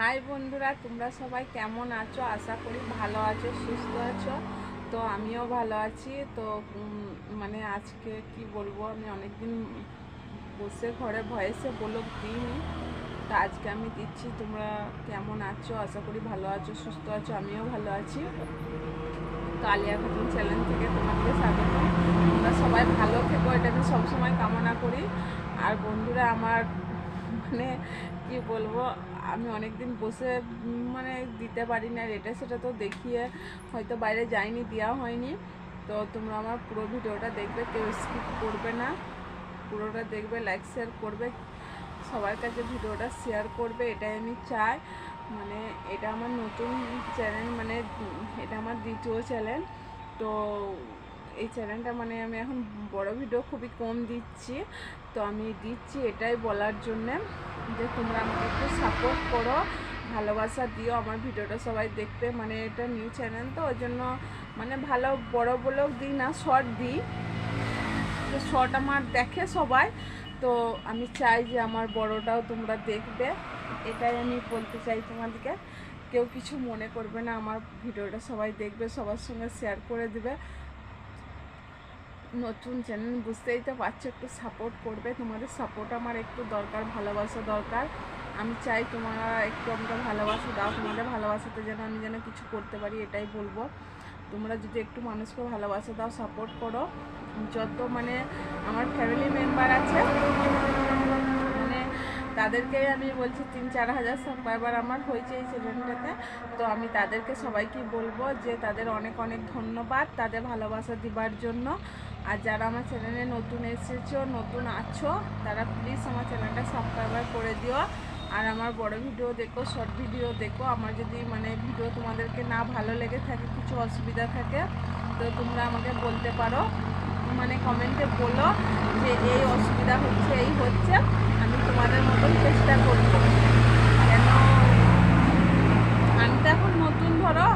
High বন্ধুরা, তোমরা সবাই কেমন আছো? আশা করি ভালো আছো, সুস্থ আছো। তো আমিও ভালো আছি। তো মানে আজকে কি বলব, আমি অনেকদিন বসে ঘরে ভয়েসে বলো দিইনি। তো আজকে আমি দিচ্ছি, তোমরা কেমন আছো? আশা করি ভালো আছো, সুস্থ আছো, আমিও ভালো আছি। তো আলিয়া খাতুন চ্যানেল থেকে তোমাকে স্বাগত। তোমরা সবাই ভালো থেকো, এটা আমি সবসময় কামনা করি। আর বন্ধুরা, আমার মানে কি বলব আমি অনেক দিন বসে মানে দিতে পারি না এটা সেটা তো দেখিয়ে হয়তো বাইরে যাইনি, দেওয়া হয়নি। তো তোমরা আমার পুরো ভিডিওটা দেখবে, কেউ স্কিপ করবে না। পুরোটা দেখবে লাইক শেয়ার করবে। সবার কাছে ভিডিওটা শেয়ার করবে, এটাই আমি চাই। মানে এটা আমার নতুন চ্যানেল মানে এটা আমার দ্বিতীয় চ্যানেল তো এই চ্যানেলটা মানে আমি এখন বড় ভিডিও খুবই কম দিচ্ছি। তো আমি দিচ্ছি এটাই বলার জন্যে যে তোমরা আমাকে একটু সাপোর্ট করো, ভালোবাসা দিও, আমার ভিডিওটা সবাই দেখবে মানে এটা নিউ চ্যানেল তো, ওই জন্য মানে ভালো, বড় বলেও দিই না শর্ট দিই। তো শর্ট আমার দেখে সবাই। তো আমি চাই যে আমার বড়টাও তোমরা দেখবে। এটাই আমি বলতে চাই তোমাদেরকে। কেউ কিছু মনে করবে না, আমার ভিডিওটা সবাই দেখবে, সবার সঙ্গে শেয়ার করে দেবে। নতুন চ্যানেল বুঝতেই তো পারছ, একটু সাপোর্ট করবে। তোমাদের সাপোর্ট আমার একটু দরকার, ভালোবাসা দরকার। আমি চাই তোমরা একটু আমাকে ভালোবাসা দাও, তোমাদের ভালোবাসাতে যেন আমি যেন কিছু করতে পারি, এটাই বলব। তোমরা যদি একটু মানুষকে ভালোবাসা দাও সাপোর্ট করো। যত মানে আমার ফ্যামিলি মেম্বার আছে মানে তাদেরকেই আমি বলছি তিন চার হাজার সাবস্ক্রাইবার আমার হয়েছে এই চ্যানেলটাতে। তো আমি তাদেরকে সবাইকে বলব যে তাদের অনেক অনেক ধন্যবাদ, তাদের ভালোবাসা দিবার জন্য। আর যারা আমার চ্যানেলে নতুন এসেছ, নতুন আছো, তারা প্লিজ আমার চ্যানেলটা সাবস্ক্রাইবার করে দিও। আর আমার বড় ভিডিও দেখো শর্ট ভিডিও দেখো। আমার যদি মানে ভিডিও তোমাদেরকে না ভালো লেগে থাকে, কিছু অসুবিধা থাকে, তো তোমরা আমাকে বলতে পারো। মানে কমেন্টে বলো যে এই অসুবিধা হচ্ছে, এই হচ্ছে। আমি তোমাদের মতন চেষ্টা করব কেন? আমি তো এখন নতুন, ধরো।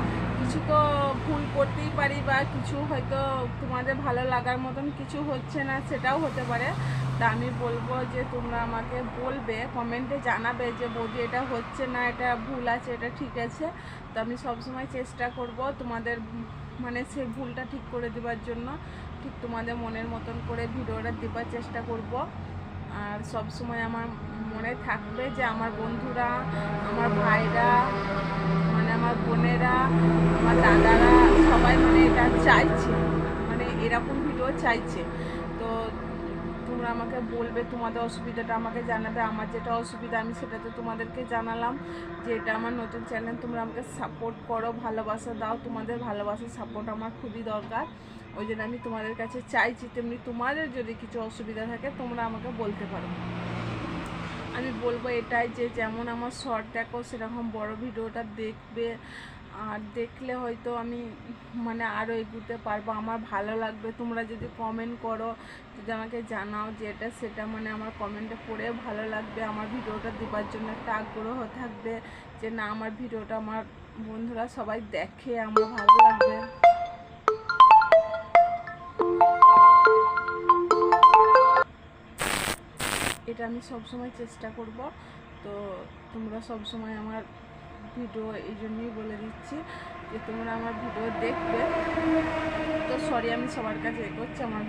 কিছু তো ভুল করতেই পারি বা কিছু হয়তো তোমাদের ভালো লাগার মতন কিছু হচ্ছে না, সেটাও হতে পারে। তা আমি বলব যে তোমরা আমাকে বলবে, কমেন্টে জানাবে যে বৌদি এটা হচ্ছে না, এটা ভুল আছে, এটা ঠিক আছে। তো আমি সবসময় চেষ্টা করব তোমাদের মানে সেই ভুলটা ঠিক করে দেওয়ার জন্য, ঠিক তোমাদের মনের মতন করে ভিডিওটা দেওয়ার চেষ্টা করব। আর সবসময় আমার মনে থাকবে যে আমার বন্ধুরা, আমার ভাইরা মানে আমার বোনেরা, আমার দাদারা সবাই মানে এটা চাইছে মানে এরকম ভিডিও চাইছে। তো তোমরা আমাকে বলবে, তোমাদের অসুবিধাটা আমাকে জানাবে। আমার যেটা অসুবিধা, আমি সেটা তো তোমাদেরকে জানালাম যে এটা আমার নতুন চ্যানেল, তোমরা আমাকে সাপোর্ট করো, ভালোবাসা দাও। তোমাদের ভালোবাসা সাপোর্ট আমার খুবই দরকার। ওই জন্য আমি তোমাদের কাছে চাইছি, তেমনি তোমাদের যদি কিছু অসুবিধা থাকে, তোমরা আমাকে বলতে পারো। আমি বলব এটাই যে যেমন আমার শর্ট দেখো, সেরকম বড় ভিডিওটা দেখবে। আর দেখলে হয়তো আমি মানে আরও এগুতে পারব। আমার ভালো লাগবে। তোমরা যদি কমেন্ট করো, যদি আমাকে জানাও যে এটা, সেটা মানে আমার কমেন্টে পড়ে ভালো লাগবে। আমার ভিডিওটা দেবার জন্য একটা আগ্রহ থাকবে যে না, আমার ভিডিওটা আমার বন্ধুরা সবাই দেখে, আমার ভালো লাগবে। এটা আমি সবসময় চেষ্টা করব। তো তোমরা সবসময় আমার ভিডিও এই জন্যই বলে দিচ্ছি যে তোমরা আমার ভিডিও দেখবে। তো সরি আমি সবার কাছে এ করছি, আমার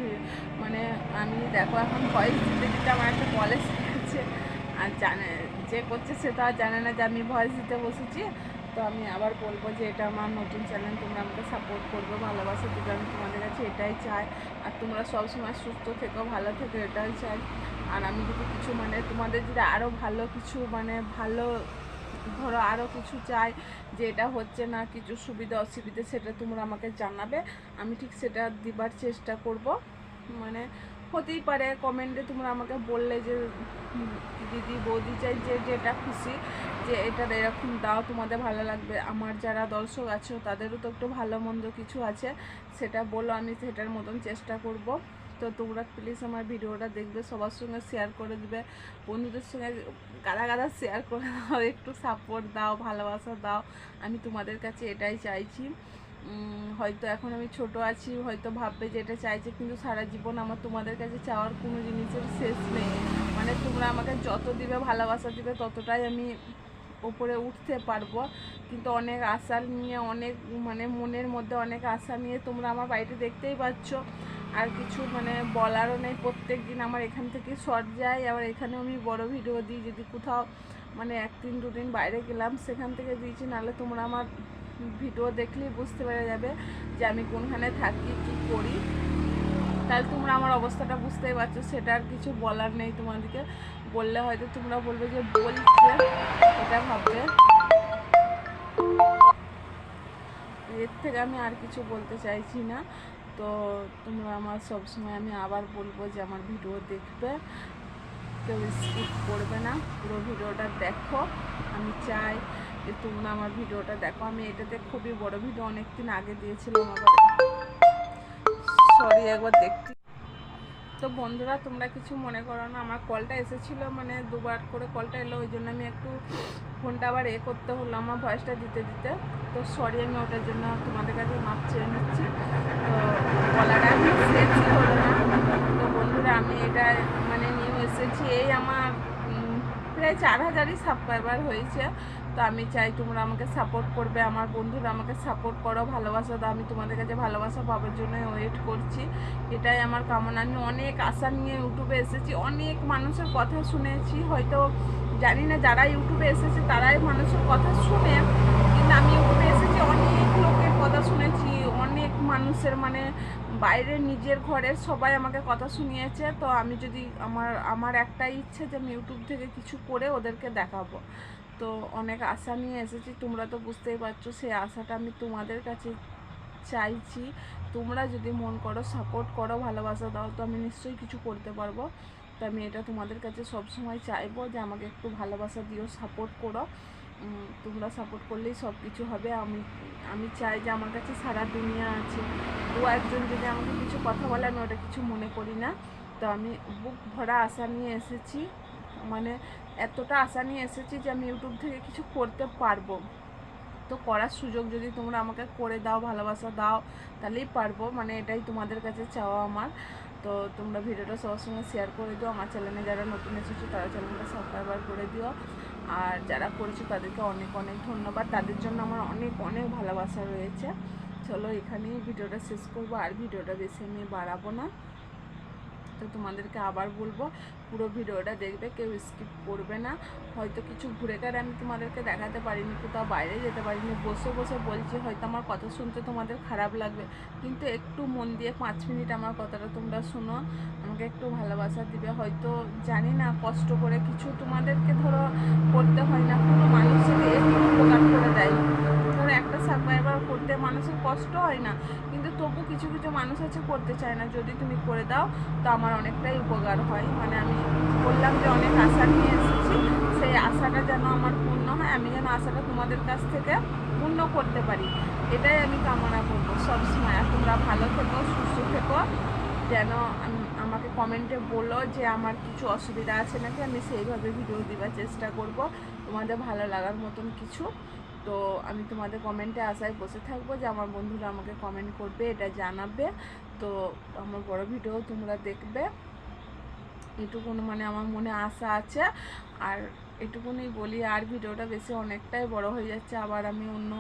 মানে আমি দেখো এখন ভয়েস দিতে দিতে আমার একটা কলেজ আছে আর জানে, যে করছে সে তো আর জানে না যে আমি ভয়েস দিতে বসেছি। তো আমি আবার বলব যে এটা আমার নতুন চ্যানেল তোমরা আমাকে সাপোর্ট করবে, ভালোবাসা দিবে, আমি তোমাদের কাছে এটাই চাই। আর তোমরা সবসময় সুস্থ থেকো, ভালো থেকো, এটাই চাই। আর আমি যদি কিছু মানে তোমাদের যদি আরও ভালো কিছু মানে ভালো, ধরো আরও কিছু চাই যে এটা হচ্ছে না কিছু সুবিধা অসুবিধা সেটা তোমরা আমাকে জানাবে, আমি ঠিক সেটা দিবার চেষ্টা করব। মানে হতেই পারে কমেন্টে তোমরা আমাকে বললে যে দিদি, বৌদি চাই যে যেটা খুশি, যে এটা এরকম দাও, তোমাদের ভালো লাগবে। আমার যারা দর্শক আছো, তাদেরও তো একটু ভালো মন্দ কিছু আছে, সেটা বলো, আমি সেটার মতন চেষ্টা করব। তো তোমরা প্লিজ আমার ভিডিওটা দেখবে, সবার সঙ্গে শেয়ার করে দিবে। বন্ধুদের সঙ্গে গাদা গাদা শেয়ার করে দাও, একটু সাপোর্ট দাও, ভালোবাসা দাও। আমি তোমাদের কাছে এটাই চাইছি। হয়তো এখন আমি ছোট আছি, হয়তো ভাববে যে এটা চাইছে, কিন্তু সারা জীবন আমার তোমাদের কাছে চাওয়ার কোনো জিনিসের শেষ নেই। মানে তোমরা আমাকে যত দিবে, ভালোবাসা দিবে, ততটাই আমি ওপরে উঠতে পারব। কিন্তু অনেক আশা নিয়ে, অনেক মানে মনের মধ্যে অনেক আশা নিয়ে তোমরা আমার বাড়িতে দেখতেই পাচ্ছ। আর কিছু মানে বলারও নেই। প্রত্যেক দিন আমার এখান থেকে শর্ট যায়, আবার এখানেও আমি বড় ভিডিও দিই। যদি কোথাও মানে একদিন, দুদিন বাইরে গেলাম, সেখান থেকে দিয়েছি, নাহলে তোমরা আমার ভিডিও দেখলেই বুঝতে পেরে যাবে যে আমি কোনখানে থাকি, কি করি। তাহলে তোমরা আমার অবস্থাটা বুঝতেই পারছ, সেটা আর কিছু বলার নেই তোমাদেরকে। বললে হয়তো তোমরা বলবে যে বলছে, এটা ভাববে। এর থেকে আমি আর কিছু বলতে চাইছি না। তো তোমরা আমার সবসময় আমি আবার বলব যে আমার ভিডিও দেখবে। কেউ স্কিপ করবে না। পুরো ভিডিওটা দেখো। আমি চাই যে তোমরা আমার ভিডিওটা দেখো। আমি এটাতে খুবই বড় ভিডিও অনেকদিন আগে দিয়েছিলাম আবার সরি একবার দেখতে তো বন্ধুরা, তোমরা কিছু মনে করো না, আমার কলটা এসেছিল মানে দুবার করে কলটা এলো, ওই জন্য আমি একটু ফোনটা আবার এ করতে হলো, আমার ভয়েসটা দিতে দিতে। তো সরি আমি ওটার জন্য তোমাদের কাছে মাপ চেয়ে নিচ্ছি। তো সেট হলো না। তো বন্ধুরা, আমি এটা মানে নিয়ে এসেছি, এই আমার প্রায় চার হাজারই সাবস্ক্রাইবার হয়েছে। তো আমি চাই তোমরা আমাকে সাপোর্ট করবে, আমার বন্ধুরা আমাকে সাপোর্ট করো, ভালোবাসা দাও। আমি তোমাদের কাছে ভালোবাসা পাওয়ার জন্য ওয়েট করছি। এটাই আমার কামনা। আমি অনেক আশা নিয়ে ইউটিউবে এসেছি, অনেক মানুষের কথা শুনেছি। হয়তো জানি না যারা ইউটিউবে এসেছে তারাই মানুষের কথা শুনে, কিন্তু আমি ইউটিউবে এসেছি, অনেক লোকের কথা শুনেছি। অনেক মানুষের মানে বাইরে নিজের ঘরের সবাই আমাকে কথা শুনিয়েছে। তো আমি যদি আমার আমার একটাই ইচ্ছে যে আমি ইউটিউব থেকে কিছু করে ওদেরকে দেখাবো। তো অনেক আশা নিয়ে এসেছি। তোমরা তো বুঝতেই পারছ সেই আশাটা আমি তোমাদের কাছে চাইছি। তোমরা যদি মন করো সাপোর্ট করো, ভালোবাসা দাও, তো আমি নিশ্চয়ই কিছু করতে পারব। তো আমি এটা তোমাদের কাছে সব সময় চাইব যে আমাকে একটু ভালোবাসা দিও সাপোর্ট করো। তোমরা সাপোর্ট করলেই সব কিছু হবে। আমি আমি চাই যে আমার কাছে সারা দুনিয়া আছে। দু একজন যদি আমাকে কিছু কথা বলে, আমি ওটা কিছু মনে করি না। তো আমি বুক ভরা আশা নিয়ে এসেছি। মানে এতটা আশা নিয়ে এসেছি যে আমি ইউটিউব থেকে কিছু করতে পারব। তো করার সুযোগ যদি তোমরা আমাকে করে দাও, ভালোবাসা দাও, তাহলেই পারব। মানে এটাই তোমাদের কাছে চাওয়া আমার। তো তোমরা ভিডিওটা সবার সঙ্গে শেয়ার করে দিও। আমার চ্যানেলে যারা নতুন এসেছ, তারা চ্যানেলটা সাবস্ক্রাইবার করে দিও। আর যারা করেছ, তাদেরকে অনেক অনেক ধন্যবাদ। তাদের জন্য আমার অনেক অনেক ভালোবাসা রয়েছে। চলো এখানেই ভিডিওটা শেষ করব। আর ভিডিওটা বেশি আমি বাড়াবো না। তো তোমাদেরকে আবার বলব, পুরো ভিডিওটা দেখবে, কেউ স্কিপ করবে না। হয়তো কিছু ঘুরে গেলে আমি তোমাদেরকে দেখাতে পারিনি, কোথাও বাইরে যেতে পারিনি। বসে বসে বলছি, হয়তো আমার কথা শুনতে তোমাদের খারাপ লাগবে। কিন্তু একটু মন দিয়ে পাঁচ মিনিট আমার কথাটা তোমরা শোনো, আমাকে একটু ভালোবাসা দিবে। হয়তো জানি না, কষ্ট করে কিছু তোমাদেরকে ধরো করতে হয় না, কোনো মানুষের একটু উপকার করে দেয়। ধরো একটা সাবস্ক্রাইবার করতে মানুষের কষ্ট হয় না তবু কিছু কিছু মানুষ আছে করতে চায় না। যদি তুমি করে দাও, তো আমার অনেকটাই উপকার হয়। মানে আমি বললাম যে অনেক আশা নিয়ে এসেছি। সেই আশাটা যেন আমার পূর্ণ হয়। আমি যেন আশাটা তোমাদের কাছ থেকে পূর্ণ করতে পারি। এটাই আমি কামনা করব। সবসময় তোমরা ভালো থেকো, সুস্থ থেকো। যেন আমাকে কমেন্টে বলো যে আমার কিছু অসুবিধা আছে নাকি। আমি সেইভাবে ভিডিও দেওয়ার চেষ্টা করব। তোমাদের ভালো লাগার মতন কিছু। তো আমি তোমাদের কমেন্টে আশায় বসে থাকব যে আমার বন্ধুরা আমাকে কমেন্ট করবে, এটা জানাবে। তো আমার বড় ভিডিও তোমরা দেখবে। এটুকুন মানে আমার মনে আশা আছে। আর এটুকুনি বলি, আর ভিডিওটা বেশি অনেকটাই বড় হয়ে যাচ্ছে। আবার আমি অন্য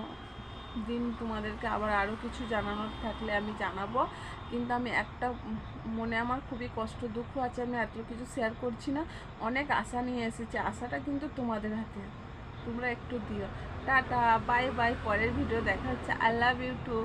দিন তোমাদেরকে আবার আরও কিছু জানানোর থাকলে আমি জানাব। কিন্তু আমি একটা মনে আমার খুবই কষ্ট, দুঃখ আছে, আমি এত কিছু শেয়ার করছি না। অনেক আশা নিয়ে এসেছি। আশাটা কিন্তু তোমাদের হাতে। তোমরা একটু দিও। টাটা বাই বাই পরের ভিডিও দেখা হচ্ছে। I love you two